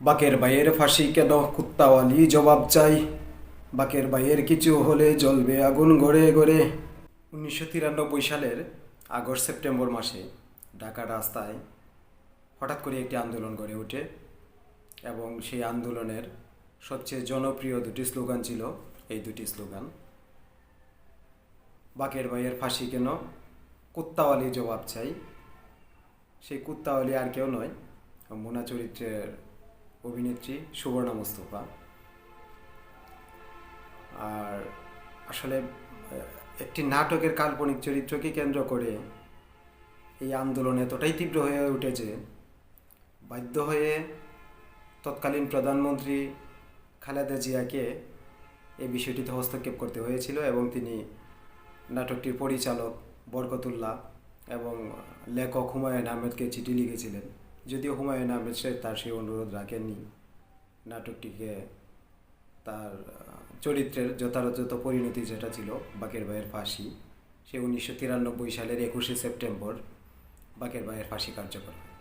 বাকের ভাইয়ের ফাঁসি কেন? কুত্তাওয়ালি জবাব চাই। বাকের ভাইয়ের কিছু হলে জ্বলবে আগুন গড়ে গড়ে। উনিশশো তিরানব্বই সালের আগস্ট সেপ্টেম্বর মাসে ঢাকা রাস্তায় হঠাৎ করে একটি আন্দোলন গড়ে ওঠে এবং সেই আন্দোলনের সবচেয়ে জনপ্রিয় দুটি স্লোগান ছিল এই দুটি স্লোগান। বাকের ভাইয়ের ফাঁসি কেন? কুত্তাওয়ালি জবাব চাই। সেই কুত্তাওয়ালি আর কেউ নয়, মোনা চরিত্রের অভিনেত্রী সুবর্ণা মোস্তফা। আর আসলে একটি নাটকের কাল্পনিক চরিত্রকে কেন্দ্র করে এই আন্দোলন এতটাই তীব্র হয়ে উঠেছে, বাধ্য হয়ে তৎকালীন প্রধানমন্ত্রী খালেদা জিয়াকে এই বিষয়টিতে হস্তক্ষেপ করতে হয়েছিল এবং তিনি নাটকটির পরিচালক বরকতুল্লাহ এবং লেখক হুমায়ুন আহমেদকে চিঠি লিখেছিলেন। যদিও হুমায়ুন আহমেদ সে তার সেই অনুরোধ রাখেননি নাটকটিকে, তার চরিত্রের যথাযথ পরিণতি যেটা ছিল বাকের ভাইয়ের ফাঁসি, সে উনিশশো তিরানব্বই সালের একুশে সেপ্টেম্বর বাকের ভাইয়ের ফাঁসি কার্যকর হয়।